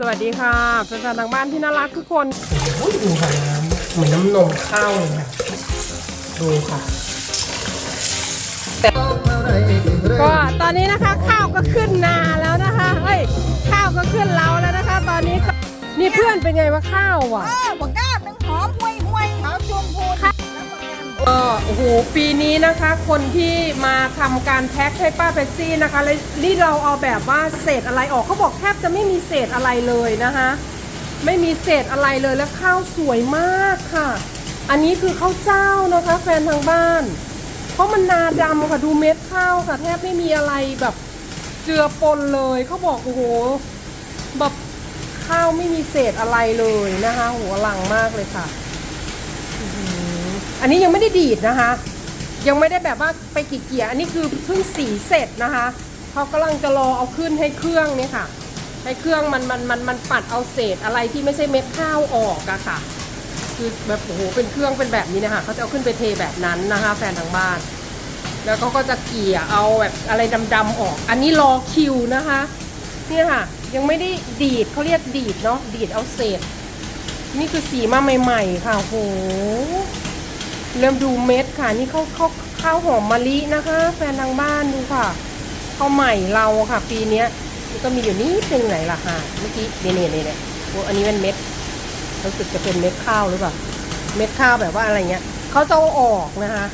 สวัสดีค่ะแฟนๆทางบ้านที่น่ารักทุกคนโอ้ยดูค่ะน้ำเหมือนน้ำนมข้าวเลยค่ะดูค่ะก็ตอนนี้นะคะข้าวก็ขึ้นนาแล้วนะคะเฮ้ยข้าวก็ขึ้นเราแล้วนะคะ ตอนนี้ก็นี่เพื่อนเป็นไงว่าข้าวอะ ก็โอ้โหปีนี้นะคะ คนที่มาทำการแพ็คให้ป้าเปปซี่นะคะแล้วนี่เราเอาแบบว่าเศษอะไรออกเขาบอกแทบจะไม่มีเศษอะไรเลยนะคะ ไม่มีเศษอะไรเลยแล้วข้าวสวยมากค่ะ อันนี้คือข้าวเจ้านะคะ แฟนทางบ้าน เพราะมันนาดำค่ะดูเม็ดข้าวค่ะแทบไม่มีอะไรแบบเจือปนเลยเขาบอกโอ้โหแบบข้าวไม่มีเศษอะไรเลยนะคะโหลังมากเลยค่ะ อันนี้ยังไม่ได้ดีดนะคะ ยังไม่ได้แบบว่าไปกี่เกียร์อันนี้คือเพิ่งสีเสร็จนะคะเขากำลังจะรอเอาขึ้นให้เครื่องเนี่ยค่ะ ให้เครื่องมันมันมันมันปัดเอาเศษอะไรที่ไม่ใช่เม็ดข้าวออกอะค่ะ คือแบบโอ้โหเป็นเครื่องเป็นแบบนี้นะคะเขาจะเอาขึ้นไปเทแบบนั้นนะคะ แฟนทางบ้าน แล้วเขาก็จะเกี่ยเอาแบบอะไรดำๆออก อันนี้รอคิวนะคะเนี่ยค่ะ ยังไม่ได้ดีดเขาเรียกดีดเนาะดีดเอาเศษ นี่คือสีมาใหม่ ๆ ค่ะโอ้โห เริ่มดูเม็ดค่ะ นี่ข้าวข้าวข้าวหอมมะลินะคะ แฟนทางบ้านดูค่ะข้าวใหม่เราค่ะ ปีเนี้ยมันก็มีอยู่นิดนึงไหนล่ะค่ะเมื่อกี้เนี่ยเนี่ยเนี่ยโอ้อันนี้เป็นเม็ดรู้สึกจะเป็นเม็ดข้าวหรือเปล่าเม็ดข้าวแบบว่าอะไรเงี้ยเขาจะออกนะคะ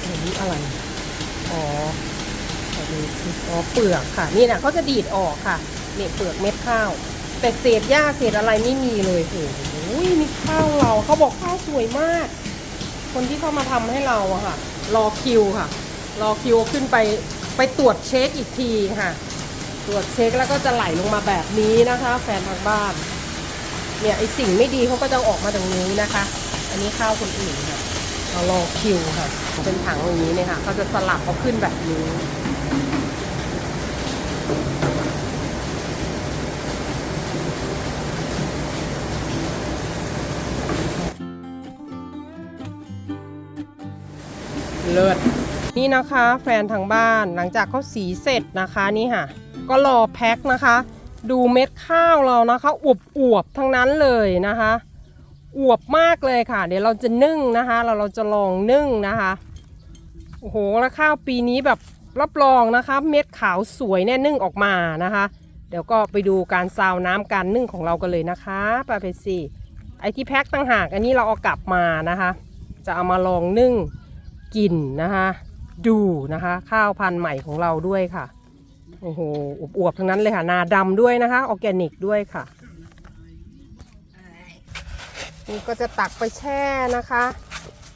อันนี้อะไรอ๋อขอดูสิอ๋อเปลือกค่ะ นี่นะเขาจะดีดออกค่ะเนี่ยเปลือกเม็ดข้าว แต่เศษหญ้าเศษอะไรไม่มีเลยโอ้โหนี่ข้าวเราเขาบอกข้าวสวยมาก คนที่เข้ามาทำให้เราอะค่ะ รอคิวค่ะ รอคิวขึ้นไปไปตรวจเช็คอีกทีค่ะ ตรวจเช็คแล้วก็จะไหลลงมาแบบนี้นะคะ แฟนทางบ้าน เนี่ยไอสิ่งไม่ดีเขาก็จะออกมาตรงนี้นะคะ อันนี้ข้าวคนอื่นค่ะเรารอคิวค่ะ เป็นถังอย่างนี้เนี่ยค่ะเขาจะสลับเขาขึ้นแบบนี้ เลิศนี่นะคะแฟนทางบ้านหลังจากเขาสีเสร็จนะคะนี่ค่ะ ก็รอแพ็คนะคะ ดูเม็ดข้าวเรานะคะอวบอวบๆทั้งนั้นเลยนะคะอวบมากเลยค่ะ เดี๋ยวเราจะนึ่งนะคะเราเราจะลองนึ่งนะคะโอ้โหแล้วข้าวปีนี้แบบรับรองนะคะ เม็ดขาวสวยแน่นึ่งออกมานะคะ เดี๋ยวก็ไปดูการซาวน้ำการนึ่งของเรากันเลยนะคะปาเพซี่ไอที่แพ็คต่างหากอันนี้เราเอากลับมานะคะ จะเอามาลองนึ่ง กินนะคะ ดูนะคะ ข้าวพันธุ์ใหม่ของเราด้วยค่ะ โอ้โหอวบๆทั้งนั้นเลยค่ะ นาดำด้วยนะคะ ออร์แกนิกด้วยค่ะ นี่ก็จะตักไปแช่นะคะ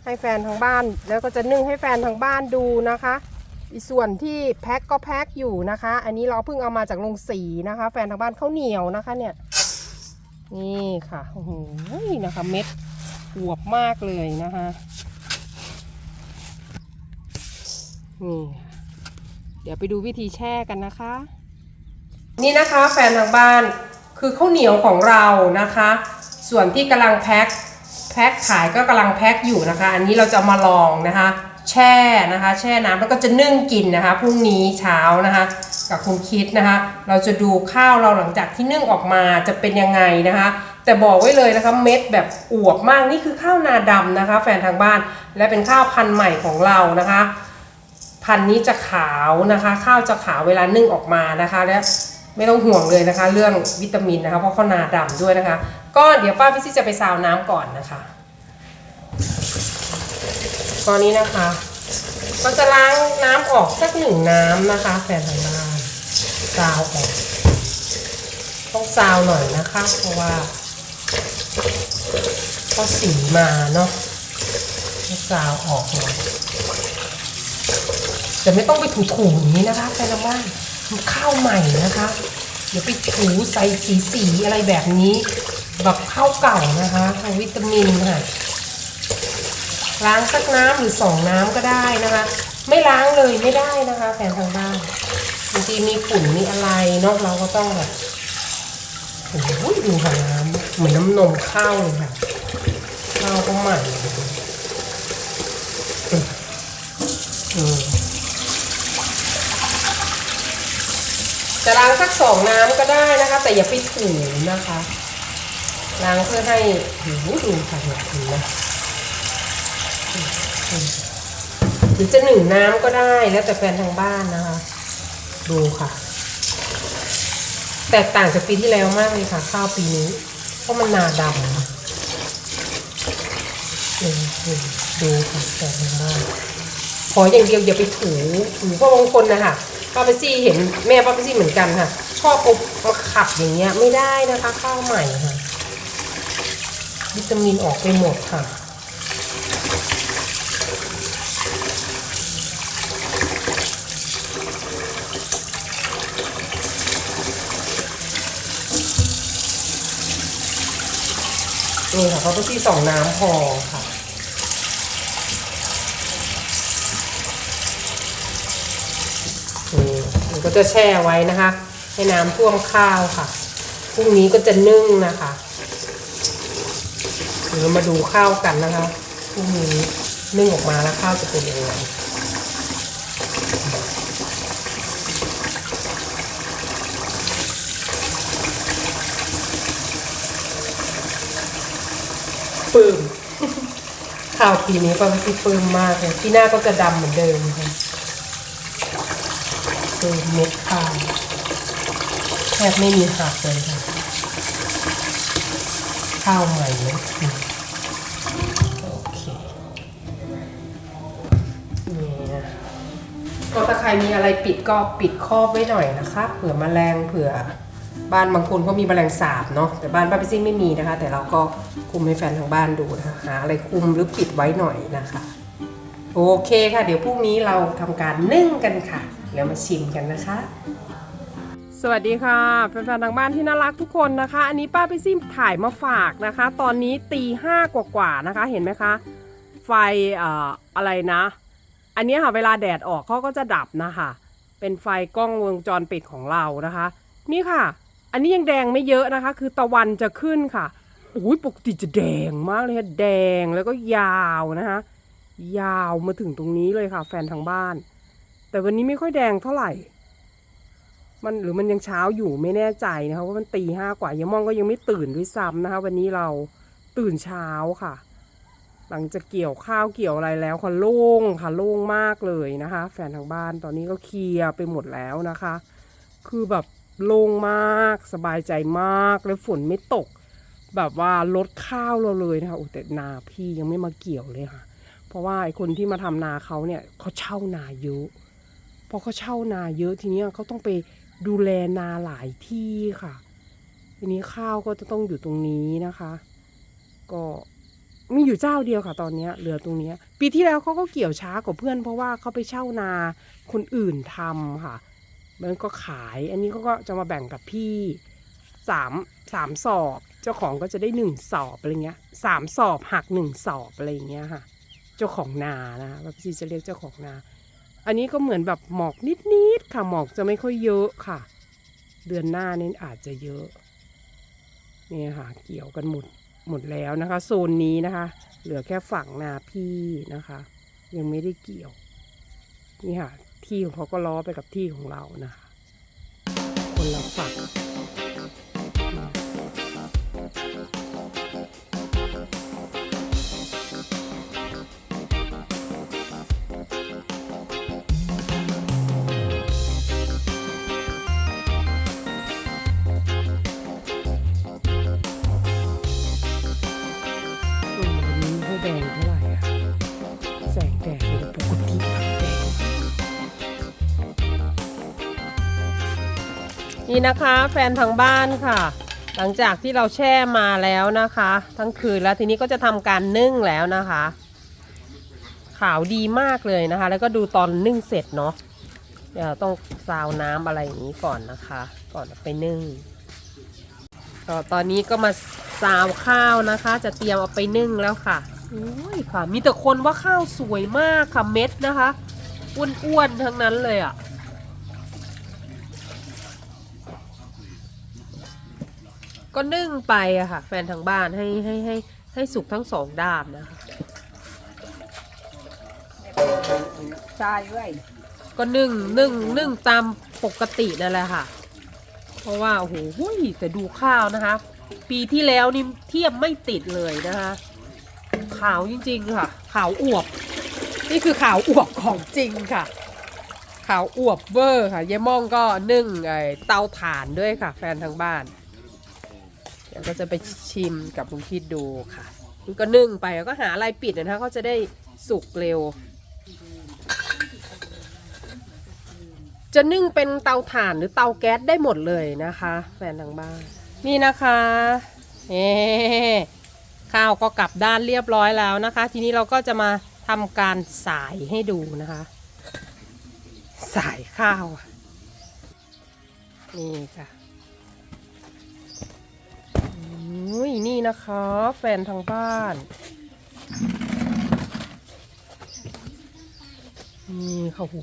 ให้แฟนทางบ้าน แล้วก็จะนึ่งให้แฟนทางบ้านดูนะคะอีส่วนที่แพ็คก็แพ็คอยู่นะคะ อันนี้เราเพิ่งเอามาจากโรงสีนะคะ แฟนทางบ้านข้าวเหนียวนะคะเนี่ย นี่ค่ะ โอ้โห นะคะเม็ดอวบมากเลยนะคะ นี่ เดี๋ยวไปดูวิธีแช่กันนะคะ นี่นะคะแฟนทางบ้านคือข้าวเหนียวของเรานะคะ ส่วนที่กำลังแพ็คแพ็คขายก็กำลังแพ็คอยู่นะคะ อันนี้เราจะมาลองนะคะ แช่นะคะ แช่น้ำแล้วก็จะนึ่งกินนะคะพรุ่งนี้เช้านะคะ กับคุณคิดนะคะ เราจะดูข้าวเราหลังจากที่นึ่งออกมาจะเป็นยังไงนะคะ แต่บอกไว้เลยนะคะเม็ดแบบอวบมากนี่คือข้าวนาดำนะคะ แฟนทางบ้านและเป็นข้าวพันธุ์ใหม่ของเรานะคะ พันธุ์นี้จะขาวนะคะ ข้าวจะขาวเวลานึ่งออกมานะคะ และไม่ต้องห่วงเลยนะคะ เรื่องวิตามินนะคะ เพราะเขานาดำด้วยนะคะ ก็เดี๋ยวป้าพิซี่จะไปซาวน้ำก่อนนะคะ ตอนนี้นะคะ ก็จะล้างน้ำออกสักหนึ่งน้ำนะคะแฟนทางบ้านซาวออกต้องซาวหน่อยนะคะ เพราะว่าเขาสีมาเนาะต้ซาวออกหน่อย แต่ไม่ต้องไปถูๆอย่างนี้นะคะแฟนทางบ้านมันข้าวใหม่นะคะ เดี๋ยวไปถูใส่สีสีๆอะไรแบบนี้ แบบข้าวเก่านะคะทางวิตามินค่ะล้างสักน้ำหรือสองน้ำก็ได้นะคะ ไม่ล้างเลยไม่ได้นะคะแฟนทางบ้านบางทีมีฝุ่นมีอะไรนาะเราก็ต้องแบบโอ้โหดูค่ะน้ำเหมือนน้ำนมข้าวเลยค่ะข้าวก็ใหม่อืม แต่ จะล้างสักสองน้ำก็ได้นะคะ แต่อย่าไปถูนะคะล้างเพื่อให้หูดูค่ะเนี่ยเห็นไหมหรือจะหนึ่งน้ำก็ได้แล้วแต่แฟนทางบ้านนะคะ ดูค่ะ แตกต่างจากปีที่แล้วมากเลยค่ะข้าวปีนี้ เพราะมันนาดำนะดูค่ะแฟนทางบ้านขออย่างเดียวอย่าไปถูถูเพราะบางคนนะคะ ป้าเปซี่เห็นแม่ป้าเปซี่เหมือนกันค่ะ ชอบอามาขับอย่างเงี้ยไม่ได้นะคะข้าวใหม่ค่ะ วิตามินออกไปหมดค่ะนี่ค่ะเขาก็ที่สองน้ำพอค่ะ นี่ ก็จะแช่ไว้นะคะ ให้น้ำท่วมข้าวค่ะพรุ่งนี้ก็จะนึ่งนะคะเดี๋ยวมาดูข้าวกันนะคะพรุ่งนี้นึ่งออกมาแล้วข้าวจะเป็นยังไงปื้มข้าวปีนี้ป้าพี่ปลื้มมากเลยที่หน้าก็จะดำเหมือนเดิมค่ะ คือเม็ดข้าวแทบไม่มีหักเลยค่ะ ข้าวใหม่เลยโอเคนี่นะก็ถ้าใครมีอะไรปิดก็ปิดครอบไว้หน่อยนะคะเผื่อแมลงเผื่อบ้านบางคนก็มีแมลงสาบเนาะแต่บ้านป้าพิซี่ไม่มีนะคะ แต่เราก็คุมให้แฟนทางบ้านดูนะคะหาอะไรคุมหรือปิดไว้หน่อยนะคะ โอเคค่ะ เดี๋ยวพรุ่งนี้เราทำการนึ่งกันค่ะ แล้วมาชิมกันนะคะ สวัสดีค่ะแฟนๆทางบ้านที่น่ารักทุกคนนะคะ อันนี้ป้าไปซิมถ่ายมาฝากนะคะ ตอนนี้ตีห้ากว่าๆนะคะ เห็นไหมคะ ไฟเอ่ออะไรนะ อันนี้ค่ะเวลาแดดออกเขาก็จะดับนะคะ เป็นไฟกล้องวงจรปิดของเรานะคะ นี่ค่ะ อันนี้ยังแดงไม่เยอะนะคะ คือตะวันจะขึ้นค่ะอุ้ยปกติจะแดงมากเลยค่ะแดงแล้วก็ยาวนะคะ ยาวมาถึงตรงนี้เลยค่ะ แฟนทางบ้าน แต่วันนี้ไม่ค่อยแดงเท่าไหร่ มันหรือมันยังเช้าอยู่ไม่แน่ใจนะคะว่ามันตีห้ากว่ายังมองก็ยังไม่ตื่นด้วยซ้ำนะคะ วันนี้เราตื่นเช้าค่ะ หลังจากเกี่ยวข้าวเกี่ยวอะไรแล้วค่ะโล่งค่ะโล่งมากเลยนะคะ แฟนทางบ้านตอนนี้ก็เคลียร์ไปหมดแล้วนะคะ คือแบบโล่งมากสบายใจมากแล้วฝนไม่ตก แบบว่าลดข้าวเราเลยนะคะโอ้แต่นาพี่ยังไม่มาเกี่ยวเลยค่ะ เพราะว่าไอ้คนที่มาทำนาเขาเนี่ยเขาเช่านาเยอะพอเขาเช่านาเยอะทีเนี้ยเขาต้องไปดูแลนาหลายที่ค่ะ ทีนี้ข้าวก็จะต้องอยู่ตรงนี้นะคะ ก็มีอยู่เจ้าเดียวค่ะ ตอนนี้เหลือตรงนี้ปีที่แล้วเขาก็เกี่ยวช้ากว่าเพื่อน เพราะว่าเขาไปเช่านาคนอื่นทำค่ะมันก็ขาย อันนี้เขาก็จะมาแบ่งกับพี่สามสามสอบ เจ้าของก็จะได้หนึ่งสอบอะไรเงี้ยสามสอบหักหนึ่งสอบอะไรเงี้ยค่ะ เจ้าของนานะแบบที่จะเรียกเจ้าของนา อันนี้ก็เหมือนแบบหมอกนิดๆค่ะหมอกจะไม่ค่อยเยอะค่ะ เดือนหน้านี่อาจจะเยอะนี่ค่ะ เกี่ยวกันหมดหมดแล้วนะคะ โซนนี้นะคะ เหลือแค่ฝั่งนาพี่นะคะ ยังไม่ได้เกี่ยว นี่ค่ะ ที่ของเขาก็ล้อไปกับที่ของเรานะคะคนละฝั่งอื นี่นะคะแฟนทางบ้านค่ะ หลังจากที่เราแช่มาแล้วนะคะ ทั้งคืนแล้วทีนี้ก็จะทำการนึ่งแล้วนะคะ ขาวดีมากเลยนะคะ แล้วก็ดูตอนนึ่งเสร็จเนาะเดี๋ยวต้องซาวน้ำอะไรอย่างนี้ก่อนนะคะ ก่อนไปนึ่งก็ตอนนี้ก็มาซาวข้าวนะคะ จะเตรียมเอาไปนึ่งแล้วค่ะอุ้ยค่ะ มีแต่คนว่าข้าวสวยมากค่ะเม็ดนะคะอ้วนๆทั้งนั้นเลยอะ่ะ ก็นึ่งไปอะค่ะ แฟนทางบ้านให้ให้ให้ให้สุกทั้งสองด้านนะคะใช่เว้ยก็นึ่งนึ่งนึ่งตามปกตินั่นแหละค่ะ เพราะว่าโอ้โหหุ้ยแต่ดูข้าวนะคะ ปีที่แล้วนี่เทียบไม่ติดเลยนะคะ ขาวจริงๆค่ะ ขาวอวบ นี่คือขาวอวบของจริงค่ะ ขาวอวบเวอร์ค่ะเยม่องก็นึ่งไอเตาถ่านด้วยค่ะ แฟนทางบ้าน เดี๋ยวก็จะไปชิมกับลุงคิดดูค่ะมันก็นึ่งไปแล้วก็หาอะไรปิดนะคะก็จะได้สุกเร็ว จะนึ่งเป็นเตาถ่านหรือเตาแก๊สได้หมดเลยนะคะแฟนทางบ้าน นี่นะคะเอข้าวก็กลับด้านเรียบร้อยแล้วนะคะ ทีนี้เราก็จะมาทำการสายให้ดูนะคะ สายข้าว นี่ค่ะ อุ้ยนี่นะคะ แฟนทางบ้านนี่ค่ะหู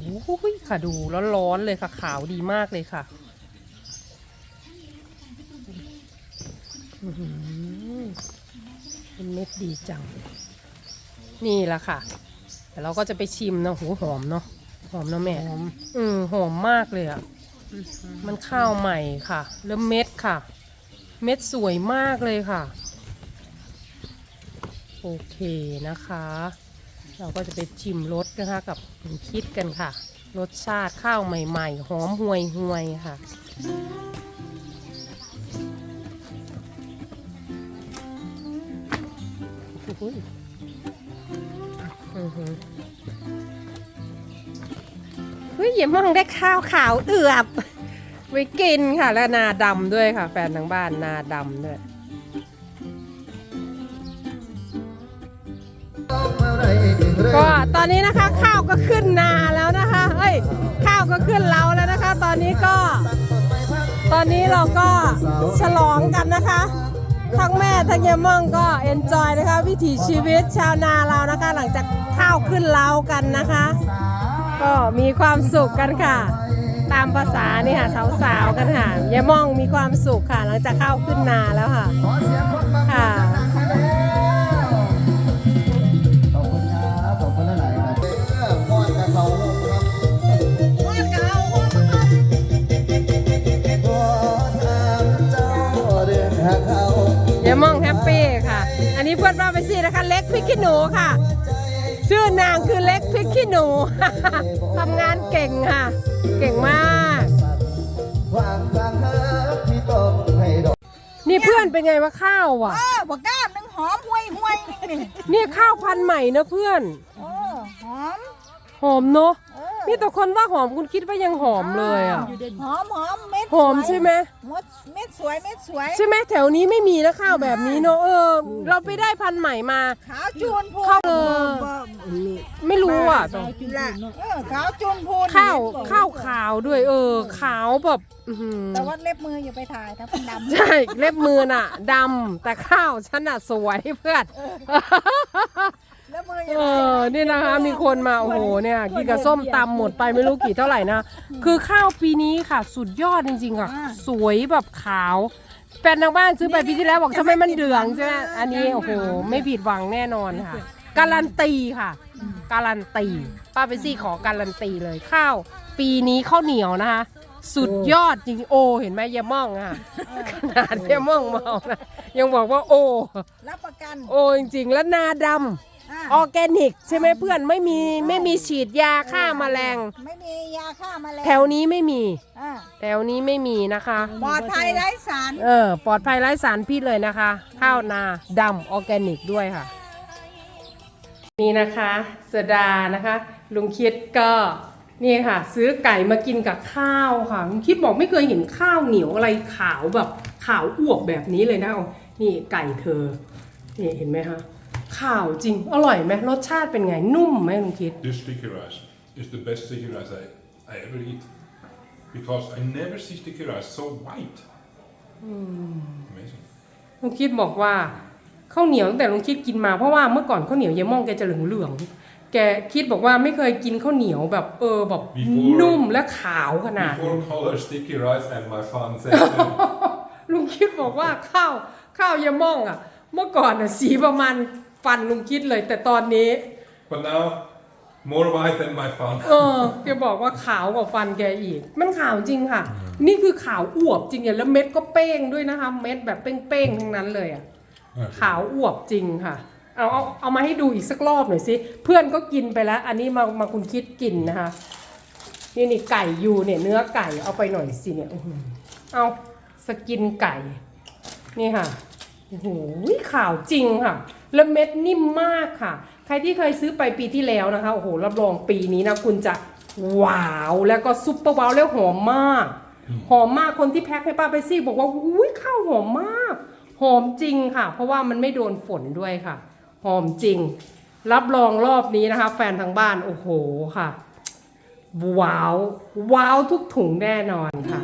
ยค่ะดูร้อนๆเลยค่ะ ขาวดีมากเลยค่ะอื้อหือเป็นเม็ดดีจัง นี่แหละค่ะเดี๋ยวเราก็จะไปชิมเนาะหูหอมเนาะหอมเนาะแม่หอมอืมหอมมากเลยอะ่ะมันข้าวใหม่ค่ะแล้วเม็ดค่ะ เม็ดสวยมากเลยค่ะ โอเคนะคะ เราก็จะไปชิมรสนะคะกับคุณคิดกันค่ะ รสชาติข้าวใหม่ๆ หอมห่วยห่วยค่ะอุ้ยอือหือเฮ้ยอย่ามองได้ข้าวขาวเอือบ ไว้กินค่ะ และนาดำด้วยค่ะ แฟนทางบ้านนาดำด้วยก็ตอนนี้นะคะข้าวก็ขึ้นนาแล้วนะคะเอ้ยข้าวก็ขึ้นเราแล้วนะคะ ตอนนี้ก็ ตอนนี้เราก็ฉลองกันนะคะ ทั้งแม่ทั้งยายม่องก็เอนจอยนะคะ วิถีชีวิตชาวนาเรานะคะ หลังจากข้าวขึ้นเล้ากันนะคะ ก็มีความสุขกันค่ะ ตามภาษานี่ค่ะสาวๆกันค่ะยายม่องมีความสุขค่ะ หลังจากข้าวขึ้นนาแล้วค่ะค่ะขอบคุณครับขอบคุณหลายๆครับเออมอดกับเขาครับมอดกับเอาหัวมาครับขอถามเจ้าเรื่องหากเขายายม่องแฮปปี้ค่ะ อันนี้เพื่อนบ้านไปสินะคะ เล็กพริกขี้หนูค่ะ ชื่อนางคือเล็กพริกขี้หนู ทำงานเก่งค่ะ เก่งมากวางทางเธอที่ต้องให้ดอกนี่เพื่อนเป็นไงว่าข้าวอะ เออบักก้ามนึงหอมห่วยห่วยนี่นี่ข้าวพันธุ์ใหม่นะเพื่อน เออหอม หอมเนาะ เออนี่แต่คนว่าหอมคุณคิดว่ายังหอมเลยอะหอมหอมเม็ดหอมใช่ไหมมดเม็ดสวยเม็ดสวยใช่ไหมแถวนี้ไม่มีนะข้าวแบบนี้เนาะเออ เราไปได้พันธุ์ใหม่มาขาวจูนพูข้าวเออไม่รู้อะละเออขาวจูนพูนข้าวข้าวขาวด้วย เออ ขาวแบบอื้อหือแต่ว่าเล็บมืออย่าไปถ่ายถ้าเป็นดำใช่เล็บมือน่ะดำแต่ข้าวฉันน่ะสวยเพื่อน เล็บมืออเอย่างไปอนี่นะคะมีคนมาโอ้โหเนี่ยกินกับส้มตำหมดไปไม่รู้กี่เท่าไหร่นะ คือข้าวปีนี้ค่ะ สุดยอดจริงๆค่ะ สวยแบบขาวแฟนทางบ้านซื้อไปปีที่แล้วบอกทำไมมันเหลืองใช่ไหมอันนี้โอ้โหไม่ผิดหวังแน่นอนค่ะ การันตีค่ะ การันตีป้าไปซี่ขอการันตีเลยข้าว ปีนี้ข้าวเหนียวนะคะ สุดยอดจริงๆโอ เห็นไหมยายม่องอะขนาดยายม่องเมานะยังบอกว่าโอ รับประกัน โอจริงๆแล้วนาดำ อะออร์แกนิก ใช่ไหมเพื่อนไม่มีไม่มีฉีดยาฆ่าแมลง ไม่มียาฆ่าแมลงแถวนี้ไม่มี อะแถวนี้ไม่มีนะคะ ปลอดภัยไร้สาร เออปลอดภัยไร้สารพิษเลยนะคะ ข้าวนาดำออร์แกนิกด้วยค่ะ นี่นะคะสดานะคะ ลุงคิดก็นี่ค่ะ ซื้อไก่มากินกับข้าวค่ะลุงคิดบอกไม่เคยเห็นข้าวเหนียวอะไรขาวแบบขาวอวบแบบนี้เลยนะเอานี่ไก่เธอนี่เห็นไหมคะ ข้าวจริง อร่อยไหมรสชาติเป็นไง นุ่มไหมลุงคิด This sticky rice is the best sticky rice I, I ever eat. Because I never see sticky rice so white. Amazing. ลุงคิดบอกว่าข้าวเหนียวตั้งแต่ลุงคิดกินมาเพราะว่าเมื่อก่อนข้าวเหนียวยายม่องแกจะเหลืองเหลืองๆแกคิดบอกว่าไม่เคยกินข้าวเหนียวแบบเออแบบ Before- นุ่มและขาวขนาดนี้ Before color sticky rice and my fun said, uh, ลุงคิดบอกว่าข้าวข้าวยายม่องอะ เมื่อก่อนอะสีประมาณ ฟันลุงคิดเลย แต่ตอนนี้ but now More white than my fun. เออแกบอกว่าขาวกว่าฟันแกอีก มันขาวจริงค่ะ นี่คือขาวอวบจริงอย่างแล้วเม็ดก็เป้งด้วยนะคะ เม็ดแบบเป้งๆทั้งนั้นเลยอะ ขาวอวบจริงค่ะ เอาเอาเอามาให้ดูอีกสักรอบหน่อยสิ เพื่อนก็กินไปแล้ว อันนี้มามาคุณคิดกินนะคะ นี่นี่ไก่ยูเนี่ยเนื้อไก่เอาไปหน่อยสิเนี่ยอื้อหือเอาสกินไก่ นี่ค่ะโอ้โหขาวจริงค่ะ แล้วเม็ดนิ่มมากค่ะ ใครที่เคยซื้อไปปีที่แล้วนะคะ โอ้โห รับรองปีนี้นะคุณจะว้าวแล้วก็ซุปเปอร์ว้าวแล้วหอมมาก หอมมากคนที่แพ็คให้ป้าไปซี่บอกว่าอุ้ยข้าวหอมมาก หอมจริงค่ะ เพราะว่ามันไม่โดนฝนด้วยค่ะ หอมจริง รับรองรอบนี้นะคะ แฟนทางบ้านโอ้โหค่ะ ว้าว ว้าวทุกถุงแน่นอนค่ะ